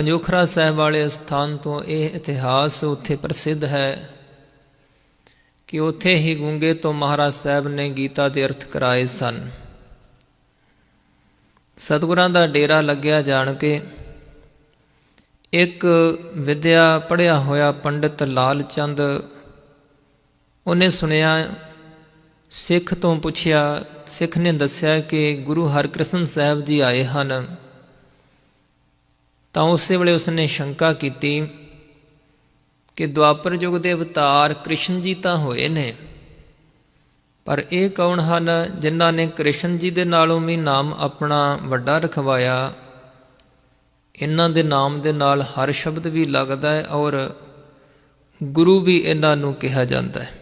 ਪੰਜੋਖਰਾ ਸਾਹਿਬ ਵਾਲੇ ਸਥਾਨ ਤੋਂ ਇਹ ਇਤਿਹਾਸ ਉੱਥੇ ਪ੍ਰਸਿੱਧ ਹੈ ਕਿ ਉੱਥੇ ਹੀ ਗੁੰਗੇ ਤੋਂ ਮਹਾਰਾਜ ਸਾਹਿਬ ਨੇ ਗੀਤਾ ਦੇ ਅਰਥ ਕਰਾਏ ਸਨ। ਸਤਿਗੁਰਾਂ ਦਾ ਡੇਰਾ ਲੱਗਿਆ ਜਾਣ ਕੇ ਇੱਕ ਵਿਦਿਆ ਪੜਿਆ ਹੋਇਆ ਪੰਡਿਤ ਲਾਲ ਚੰਦ ਉਹਨੇ ਸੁਣਿਆ, ਸਿੱਖ ਤੋਂ ਪੁੱਛਿਆ, ਸਿੱਖ ਨੇ ਦੱਸਿਆ ਕਿ ਗੁਰੂ ਹਰਕ੍ਰਿਸ਼ਨ ਸਾਹਿਬ ਜੀ ਆਏ ਹਨ। ਤਾਂ ਉਸੇ ਵੇਲੇ ਉਸਨੇ ਸ਼ੰਕਾ ਕੀਤੀ ਕਿ ਦੁਆਪਰ ਯੁਗ ਦੇ ਅਵਤਾਰ ਕ੍ਰਿਸ਼ਨ ਜੀ ਤਾਂ ਹੋਏ ਨੇ, ਪਰ ਇਹ ਕੌਣ ਹਨ ਜਿਨ੍ਹਾਂ ਨੇ ਕ੍ਰਿਸ਼ਨ ਜੀ ਦੇ ਨਾਲੋਂ ਵੀ ਨਾਮ ਆਪਣਾ ਵੱਡਾ ਰਖਵਾਇਆ? ਇਹਨਾਂ ਦੇ ਨਾਮ ਦੇ ਨਾਲ ਹਰ ਸ਼ਬਦ ਵੀ ਲੱਗਦਾ ਹੈ ਔਰ ਗੁਰੂ ਵੀ ਇਹਨਾਂ ਨੂੰ ਕਿਹਾ ਜਾਂਦਾ ਹੈ।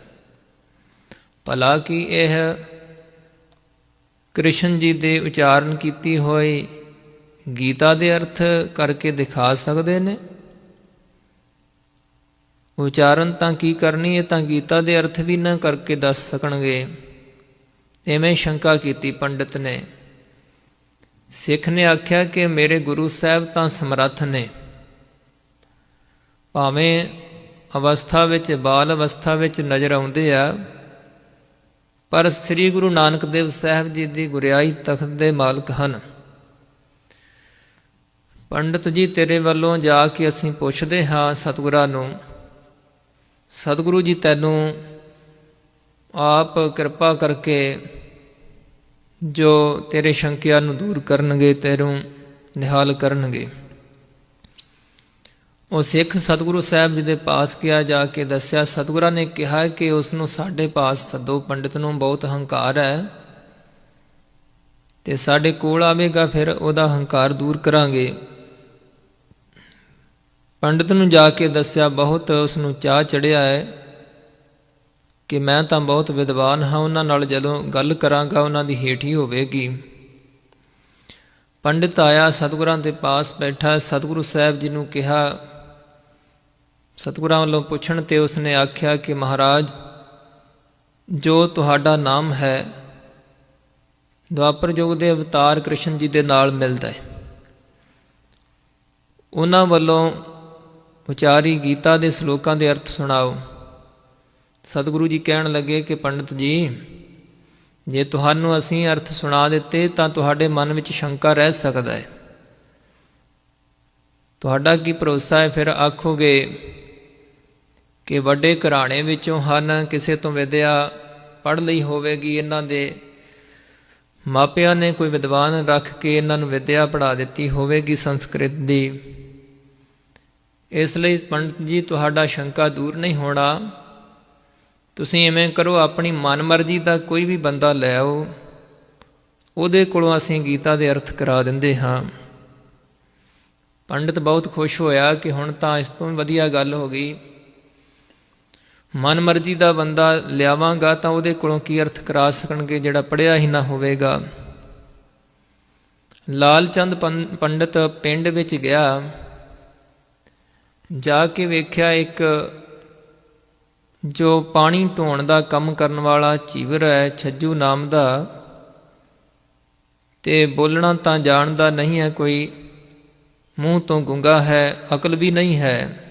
ਭਲਾ ਕੀ ਇਹ ਕ੍ਰਿਸ਼ਨ ਜੀ ਦੇ ਉਚਾਰਨ ਕੀਤੀ ਹੋਈ ਗੀਤਾ ਦੇ ਅਰਥ ਕਰਕੇ ਦਿਖਾ ਸਕਦੇ ਨੇ? ਉਚਾਰਨ ਤਾਂ ਕੀ ਕਰਨੀ ਹੈ, ਤਾਂ ਗੀਤਾ ਦੇ ਅਰਥ ਵੀ ਨਾ ਕਰਕੇ ਦੱਸ ਸਕਣਗੇ। ਐਵੇਂ ਸ਼ੰਕਾ ਕੀਤੀ ਪੰਡਿਤ ਨੇ। ਸਿੱਖ ਨੇ ਆਖਿਆ ਕਿ ਮੇਰੇ ਗੁਰੂ ਸਾਹਿਬ ਤਾਂ ਸਮਰੱਥ ਨੇ। ਭਾਵੇਂ ਅਵਸਥਾ ਵਿੱਚ, ਬਾਲ ਅਵਸਥਾ ਵਿੱਚ ਨਜ਼ਰ ਆਉਂਦੇ ਆ, ਪਰ ਸ੍ਰੀ ਗੁਰੂ ਨਾਨਕ ਦੇਵ ਸਾਹਿਬ ਜੀ ਦੀ ਗੁਰਿਆਈ ਤਖਤ ਦੇ ਮਾਲਕ ਹਨ। ਪੰਡਤ ਜੀ, ਤੇਰੇ ਵੱਲੋਂ ਜਾ ਕੇ ਅਸੀਂ ਪੁੱਛਦੇ ਹਾਂ ਸਤਿਗੁਰਾਂ ਨੂੰ, ਸਤਿਗੁਰੂ ਜੀ, ਤੈਨੂੰ ਆਪ ਕਿਰਪਾ ਕਰਕੇ ਜੋ ਤੇਰੇ ਸ਼ੰਕਿਆਂ ਨੂੰ ਦੂਰ ਕਰਨਗੇ, ਤੈਨੂੰ ਨਿਹਾਲ ਕਰਨਗੇ। ਉਹ ਸਿੱਖ ਸਤਿਗੁਰੂ ਸਾਹਿਬ ਜੀ ਦੇ ਪਾਸ ਗਿਆ, ਜਾ ਕੇ ਦੱਸਿਆ, ਸਤਿਗੁਰਾਂ ਨੇ ਕਿਹਾ ਕਿ ਉਸ ਨੂੰ ਸਾਡੇ ਪਾਸ ਸੱਦੋ, ਪੰਡਿਤ ਨੂੰ ਬਹੁਤ ਹੰਕਾਰ ਹੈ। ਤੇ ਸਾਡੇ ਕੋਲ ਆਵੇਗਾ, ਫਿਰ ਉਹਦਾ ਹੰਕਾਰ ਦੂਰ ਕਰਾਂਗੇ। ਪੰਡਿਤ ਨੂੰ ਜਾ ਕੇ ਦੱਸਿਆ, ਬਹੁਤ ਉਸ ਨੂੰ ਚਾਹ ਚੜਿਆ ਹੈ ਕਿ ਮੈਂ ਤਾਂ ਬਹੁਤ ਵਿਦਵਾਨ ਹਾਂ। ਉਹਨਾਂ ਨਾਲ ਜਦੋਂ ਗੱਲ ਕਰਾਂਗਾ, ਉਹਨਾਂ ਦੀ ਹੇਠੀ ਹੋਵੇਗੀ। ਪੰਡਿਤ ਆਇਆ, ਸਤਿਗੁਰਾਂ ਦੇ ਪਾਸ ਬੈਠਾ। ਸਤਿਗੁਰੂ ਸਾਹਿਬ ਜੀ ਨੂੰ ਕਿਹਾ, ਸਤਿਗੁਰਾਂ ਵੱਲੋਂ ਪੁੱਛਣ ਤੇ ਉਸਨੇ ਆਖਿਆ ਕਿ, ਮਹਾਰਾਜ, ਜੋ ਤੁਹਾਡਾ ਨਾਮ ਹੈ, ਦੁਆਪਰ ਯੁਗ ਦੇ ਅਵਤਾਰ ਕ੍ਰਿਸ਼ਨ ਜੀ ਦੇ ਨਾਲ ਮਿਲਦਾ ਹੈ। ਉਹਨਾਂ ਵੱਲੋਂ ਉਚਾਰੀ ਗੀਤਾ ਦੇ ਸ਼ਲੋਕਾਂ ਦੇ ਅਰਥ ਸੁਣਾਓ। ਸਤਿਗੁਰੂ ਜੀ ਕਹਿਣ ਲੱਗੇ ਕਿ ਪੰਡਤ ਜੀ, ਜੇ ਤੁਹਾਨੂੰ ਅਸੀਂ ਅਰਥ ਸੁਣਾ ਦਿੱਤੇ ਤਾਂ ਤੁਹਾਡੇ ਮਨ ਵਿੱਚ ਸ਼ੰਕਾ ਰਹਿ ਸਕਦਾ ਹੈ। ਤੁਹਾਡਾ ਕੀ ਭਰੋਸਾ ਹੈ? ਫਿਰ ਆਖੋਗੇ ਕਿ ਵੱਡੇ ਘਰਾਣੇ ਵਿੱਚੋਂ ਹਨ ਕਿਸੇ ਤੋਂ ਵਿਦਿਆ ਪੜ੍ਹ ਲਈ ਹੋਵੇਗੀ। ਇਹਨਾਂ ਦੇ ਮਾਪਿਆਂ ਨੇ ਕੋਈ ਵਿਦਵਾਨ ਰੱਖ ਕੇ ਇਹਨਾਂ ਨੂੰ ਵਿਦਿਆ ਪੜ੍ਹਾ ਦਿੱਤੀ ਹੋਵੇਗੀ ਸੰਸਕ੍ਰਿਤ ਦੀ। ਇਸ ਲਈ ਪੰਡਤ ਜੀ, ਤੁਹਾਡਾ ਸ਼ੰਕਾ ਦੂਰ ਨਹੀਂ ਹੋਣਾ। ਤੁਸੀਂ ਐਵੇਂ ਕਰੋ, ਆਪਣੀ ਮਨਮਰਜ਼ੀ ਦਾ ਕੋਈ ਵੀ ਬੰਦਾ ਲੈ ਆਓ। ਉਹਦੇ ਕੋਲੋਂ ਅਸੀਂ ਗੀਤਾ ਦੇ ਅਰਥ ਕਰਾ ਦਿੰਦੇ ਹਾਂ। ਪੰਡਿਤ ਬਹੁਤ ਖੁਸ਼ ਹੋਇਆ ਕਿ ਹੁਣ ਤਾਂ ਇਸ ਤੋਂ ਵਧੀਆ ਗੱਲ ਹੋ ਗਈ। ਮਨਮਰਜ਼ੀ ਦਾ ਬੰਦਾ ਲਿਆਵਾਂਗਾ ਤਾਂ ਉਹਦੇ ਕੋਲੋਂ ਕੀ ਅਰਥ ਕਰਾ ਸਕਣਗੇ, ਜਿਹੜਾ ਪੜਿਆ ਹੀ ਨਾ ਹੋਵੇਗਾ। ਲਾਲ ਚੰਦ ਪੰਡਿਤ ਪਿੰਡ ਵਿੱਚ ਗਿਆ। ਜਾ ਕੇ ਵੇਖਿਆ ਇੱਕ ਜੋ ਪਾਣੀ ਢੋਣ ਦਾ ਕੰਮ ਕਰਨ ਵਾਲਾ ਚੀਵਰ ਹੈ, ਛੱਜੂ ਨਾਮ ਦਾ, ਤੇ ਬੋਲਣਾ ਤਾਂ ਜਾਣਦਾ ਨਹੀਂ ਹੈ, ਕੋਈ ਮੂੰਹ ਤੋਂ ਗੁੰਗਾ ਹੈ, ਅਕਲ ਵੀ ਨਹੀਂ ਹੈ।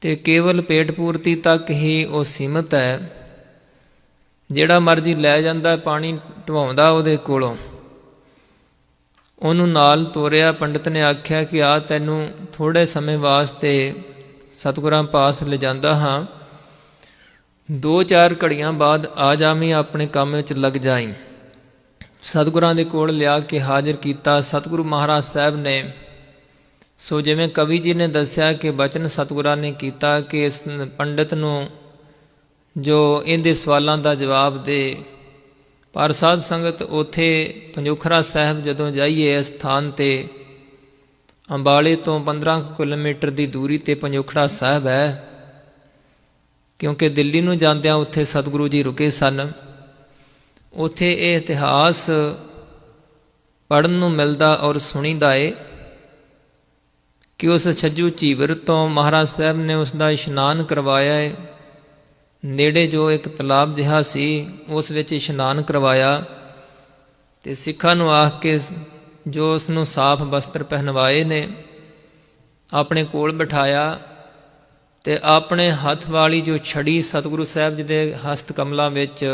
ਤੇ ਕੇਵਲ ਪੇਟ ਪੂਰਤੀ ਤੱਕ ਹੀ ਉਹ ਸੀਮਤ ਹੈ, ਜਿਹੜਾ ਮਰਜ਼ੀ ਲੈ ਜਾਂਦਾ ਪਾਣੀ ਢਵਾਉਂਦਾ ਉਹਦੇ ਕੋਲੋਂ। ਉਹਨੂੰ ਨਾਲ ਤੋਰਿਆ, ਪੰਡਿਤ ਨੇ ਆਖਿਆ ਕਿ ਆ ਤੈਨੂੰ ਥੋੜੇ ਸਮੇਂ ਵਾਸਤੇ ਸਤਿਗੁਰਾਂ ਪਾਸ ਲਿਜਾਂਦਾ ਹਾਂ। ਦੋ ਚਾਰ ਘੜੀਆਂ ਬਾਅਦ ਆ ਜਾਵੀਂ ਆਪਣੇ ਕੰਮ ਵਿੱਚ ਲੱਗ ਜਾਈਂ। ਸਤਿਗੁਰਾਂ ਦੇ ਕੋਲ ਲਿਆ ਕੇ ਹਾਜ਼ਰ ਕੀਤਾ। ਸਤਿਗੁਰੂ ਮਹਾਰਾਜ ਸਾਹਿਬ ਨੇ ਸੋ ਜਿਵੇਂ ਕਵੀ ਜੀ ਨੇ ਦੱਸਿਆ ਕਿ ਬਚਨ ਸਤਿਗੁਰਾਂ ਨੇ ਕੀਤਾ ਕਿ ਇਸ ਪੰਡਿਤ ਨੂੰ ਜੋ ਇਹਦੇ ਸਵਾਲਾਂ ਦਾ ਜਵਾਬ ਦੇ ਪਰ ਸਾਧ ਸੰਗਤ ਉਥੇ ਪੰਜੋਖਰਾ ਸਾਹਿਬ ਜਦੋਂ ਜਾਈਏ ਇਸ ਸਥਾਨ ਤੇ, ਅੰਬਾਲੇ ਤੋਂ 15 ਕਿਲੋਮੀਟਰ ਦੀ ਦੂਰੀ ਤੇ ਪੰਜੋਖੜਾ ਸਾਹਿਬ ਹੈ, ਕਿਉਂਕਿ ਦਿੱਲੀ ਨੂੰ ਜਾਂਦਿਆਂ ਉੱਥੇ ਸਤਿਗੁਰੂ ਜੀ ਰੁਕੇ ਸਨ। ਉੱਥੇ ਇਹ ਇਤਿਹਾਸ ਪੜਨ ਨੂੰ ਮਿਲਦਾ ਔਰ ਸੁਣੀਦਾ ਏ ਕਿ ਉਸ ਛੱਜੂ ਝੀਵਰ ਤੋਂ ਮਹਾਰਾਜ ਸਾਹਿਬ ਨੇ ਉਸ ਦਾ ਇਸ਼ਨਾਨ ਕਰਵਾਇਆ ਏ। ਨੇੜੇ ਜੋ ਇੱਕ ਤਲਾਬ ਜਿਹਾ ਸੀ, ਉਸ ਵਿੱਚ ਇਸ਼ਨਾਨ ਕਰਵਾਇਆ ਤੇ ਸਿੱਖਾਂ ਨੂੰ ਆਖ ਕੇ ਜੋ ਉਸ ਨੂੰ ਸਾਫ਼ ਵਸਤਰ ਪਹਿਨਵਾਏ ਨੇ, ਆਪਣੇ ਕੋਲ ਬਿਠਾਇਆ ਤੇ ਆਪਣੇ ਹੱਥ ਵਾਲੀ ਜੋ ਛੜੀ ਸਤਿਗੁਰੂ ਸਾਹਿਬ ਜੀ ਦੇ ਹਸਤ ਕਮਲਾਂ ਵਿੱਚ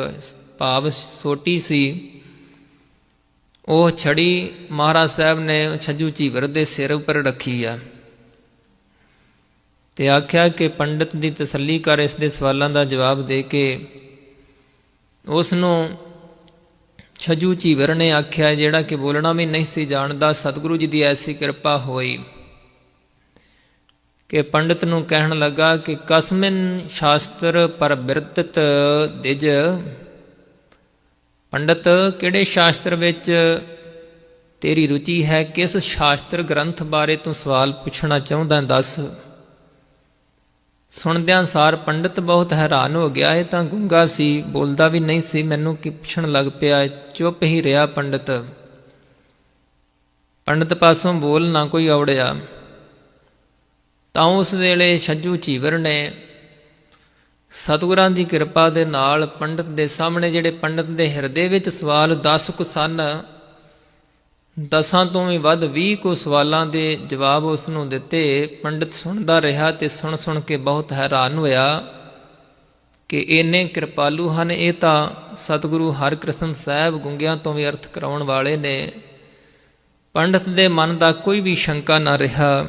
ਭਾਵ ਸੋਟੀ ਸੀ, ਉਹ ਛੜੀ ਮਹਾਰਾਜ ਸਾਹਿਬ ਨੇ ਛੱਜੂ ਚੀਵਰ ਦੇ ਸਿਰ ਉੱਪਰ ਰੱਖੀ ਆ। ਤੇ ਆਖਿਆ ਕਿ ਪੰਡਤ ਦੀ ਤਸੱਲੀ ਕਰ ਇਸ ਦੇ ਸਵਾਲਾਂ ਦਾ ਜਵਾਬ ਦੇ ਕੇ ਉਸ ਨੂੰ ਛਜੂ ਚੀਵਰ ਨੇ ਆਖਿਆ, ਜਿਹੜਾ ਕਿ ਬੋਲਣਾ ਵੀ ਨਹੀਂ ਸੀ ਜਾਣਦਾ, ਸਤਿਗੁਰੂ ਜੀ ਦੀ ਐਸੀ ਕਿਰਪਾ ਹੋਈ ਕਿ ਪੰਡਤ ਨੂੰ ਕਹਿਣ ਲੱਗਾ ਕਿ ਕਸਮਿਨ ਸ਼ਾਸਤਰ ਪਰ ਬਿਰਤਤ ਦਿਜ। ਪੰਡਤ, ਕਿਹੜੇ ਸ਼ਾਸਤਰ ਵਿੱਚ ਤੇਰੀ ਰੁਚੀ ਹੈ? ਕਿਸ ਸ਼ਾਸਤਰ ਗ੍ਰੰਥ ਬਾਰੇ ਤੂੰ ਸਵਾਲ ਪੁੱਛਣਾ ਚਾਹੁੰਦਾ ਦੱਸ। ਸੁਣਦਿਆਂ ਸਾਰ ਪੰਡਤ ਬਹੁਤ ਹੈਰਾਨ ਹੋ ਗਿਆ, ਇਹ ਤਾਂ ਗੁੰਗਾ ਸੀ, ਬੋਲਦਾ ਵੀ ਨਹੀਂ ਸੀ, ਮੈਨੂੰ ਕੀ ਪੁੱਛਣ ਲੱਗ ਪਿਆ? ਚੁੱਪ ਹੀ ਰਿਹਾ ਪੰਡਤ। ਪੰਡਤ ਪਾਸੋਂ ਬੋਲ ਨਾ ਕੋਈ ਔੜਿਆ। ਤਾਂ ਉਸ ਵੇਲੇ ਛੱਜੂ ਚੀਵਰ ਨੇ, ਸਤਿਗੁਰਾਂ ਦੀ ਕਿਰਪਾ ਦੇ ਨਾਲ ਪੰਡਤ ਦੇ ਸਾਹਮਣੇ, ਜਿਹੜੇ ਪੰਡਤ ਦੇ ਹਿਰਦੇ ਵਿੱਚ ਸਵਾਲ 10 ਕੁ ਸਨ ਦਸਾਂ ਤੋਂ ਵੀ ਵੱਧ 20 ਕੋ ਸਵਾਲਾਂ ਦੇ ਜਵਾਬ ਉਸ ਨੂੰ ਦਿੱਤੇ। ਪੰਡਿਤ ਸੁਣਦਾ ਰਿਹਾ ਤੇ ਸੁਣ ਸੁਣ ਕੇ ਬਹੁਤ ਹੈਰਾਨ ਹੋਇਆ ਕਿ ਇੰਨੇ ਕਿਰਪਾਲੂ ਹਨ, ਇਹ ਤਾਂ ਸਤਿਗੁਰੂ ਹਰਿਕ੍ਰਿਸ਼ਨ ਸਾਹਿਬ ਗੁੰਗਿਆਂ ਤੋਂ ਵੀ ਅਰਥ ਕਰਾਉਣ ਵਾਲੇ ਨੇ। ਪੰਡਤ ਦੇ ਮਨ ਦਾ ਕੋਈ ਵੀ ਸ਼ੰਕਾ ਨਾ ਰਿਹਾ।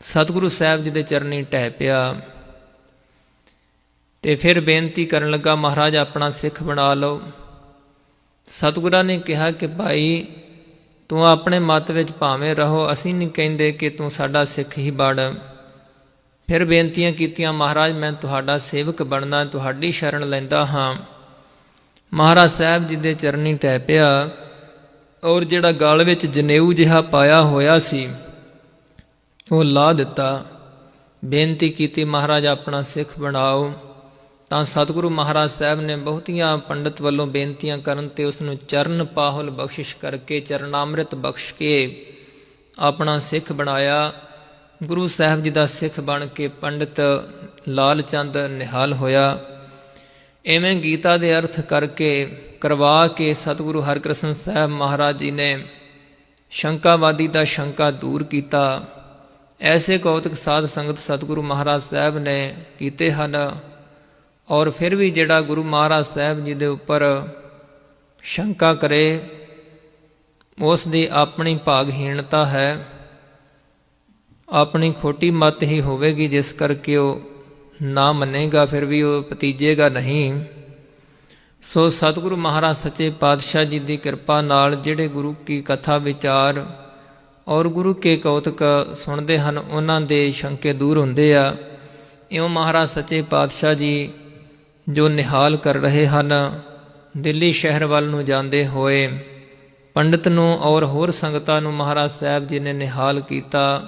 ਸਤਿਗੁਰੂ ਸਾਹਿਬ ਜੀ ਦੇ ਚਰਨੀ ਟਹਿ ਪਿਆ ਤੇ ਫਿਰ ਬੇਨਤੀ ਕਰਨ ਲੱਗਾ, ਮਹਾਰਾਜ, ਆਪਣਾ ਸਿੱਖ ਬਣਾ ਲਓ। ਸਤਿਗੁਰਾਂ ਨੇ ਕਿਹਾ ਕਿ, ਭਾਈ ਤੂੰ ਆਪਣੇ ਮਤ ਵਿੱਚ ਭਾਵੇਂ ਰਹੋ, ਅਸੀਂ ਨਹੀਂ ਕਹਿੰਦੇ ਕਿ ਤੂੰ ਸਾਡਾ ਸਿੱਖ ਹੀ ਬਣ। ਫਿਰ ਬੇਨਤੀਆਂ ਕੀਤੀਆਂ, ਮਹਾਰਾਜ, ਮੈਂ ਤੁਹਾਡਾ ਸੇਵਕ ਬਣਨਾ, ਤੁਹਾਡੀ ਸ਼ਰਨ ਲੈਂਦਾ ਹਾਂ। ਮਹਾਰਾਜ ਸਾਹਿਬ ਜੀ ਦੇ ਚਰਨੀ ਟਹਿ ਪਿਆ ਔਰ ਜਿਹੜਾ ਗਲ ਵਿੱਚ ਜਨੇਊ ਜਿਹਾ ਪਾਇਆ ਹੋਇਆ ਸੀ, ਉਹ ਲਾ ਦਿੱਤਾ। ਬੇਨਤੀ ਕੀਤੀ, ਮਹਾਰਾਜ, ਆਪਣਾ ਸਿੱਖ ਬਣਾਓ। ਤਾਂ ਸਤਿਗੁਰੂ ਮਹਾਰਾਜ ਸਾਹਿਬ ਨੇ ਬਹੁਤੀਆਂ ਪੰਡਤ ਵੱਲੋਂ ਬੇਨਤੀਆਂ ਕਰਨ ਤੇ ਉਸ ਨੂੰ ਚਰਨ ਪਾਹੁਲ ਬਖਸ਼ਿਸ਼ ਕਰਕੇ ਚਰਨਾਮ੍ਰਿਤ ਬਖਸ਼ ਕੇ ਆਪਣਾ ਸਿੱਖ ਬਣਾਇਆ। ਗੁਰੂ ਸਾਹਿਬ ਜੀ ਦਾ ਸਿੱਖ ਬਣ ਕੇ ਪੰਡਤ ਲਾਲ ਚੰਦ ਨਿਹਾਲ ਹੋਇਆ। ਐਵੇਂ ਗੀਤਾ ਦੇ ਅਰਥ ਕਰਕੇ ਕਰਵਾ ਕੇ ਸਤਿਗੁਰੂ ਹਰਕ੍ਰਿਸ਼ਨ ਸਾਹਿਬ ਮਹਾਰਾਜ ਜੀ ਨੇ ਸ਼ੰਕਾਵਾਦੀ ਦਾ ਸ਼ੰਕਾ ਦੂਰ ਕੀਤਾ। ਐਸੇ ਕੌਤਕ ਸਾਧ ਸੰਗਤ ਸਤਿਗੁਰੂ ਮਹਾਰਾਜ ਸਾਹਿਬ ਨੇ ਕੀਤੇ ਹਨ। ਔਰ ਫਿਰ ਵੀ ਜਿਹੜਾ ਗੁਰੂ ਮਹਾਰਾਜ ਸਾਹਿਬ ਜੀ ਦੇ ਉੱਪਰ ਸ਼ੰਕਾ ਕਰੇ, ਉਸ ਦੀ ਆਪਣੀ ਭਾਗਹੀਣਤਾ ਹੈ, ਆਪਣੀ ਖੋਟੀ ਮਤ ਹੀ ਹੋਵੇਗੀ, ਜਿਸ ਕਰਕੇ ਉਹ ਨਾ ਮੰਨੇਗਾ, ਫਿਰ ਵੀ ਉਹ ਪਤੀਜੇਗਾ ਨਹੀਂ। ਸੋ ਸਤਿਗੁਰੂ ਮਹਾਰਾਜ ਸੱਚੇ ਪਾਤਸ਼ਾਹ ਜੀ ਦੀ ਕਿਰਪਾ ਨਾਲ ਜਿਹੜੇ ਗੁਰੂ ਕੀ ਕਥਾ ਵਿਚਾਰ ਔਰ ਗੁਰੂ ਕੇ ਕੌਤਕ ਸੁਣਦੇ ਹਨ, ਉਹਨਾਂ ਦੇ ਸ਼ੰਕੇ ਦੂਰ ਹੁੰਦੇ ਆ। ਇਉਂ ਮਹਾਰਾਜ ਸੱਚੇ ਪਾਤਸ਼ਾਹ ਜੀ ਜੋ ਨਿਹਾਲ ਕਰ ਰਹੇ ਹਨ, ਦਿੱਲੀ ਸ਼ਹਿਰ ਵੱਲ ਨੂੰ ਜਾਂਦੇ ਹੋਏ ਪੰਡਤ ਨੂੰ ਔਰ ਹੋਰ ਸੰਗਤਾਂ ਨੂੰ ਮਹਾਰਾਜ ਸਾਹਿਬ ਜੀ ਨੇ ਨਿਹਾਲ ਕੀਤਾ।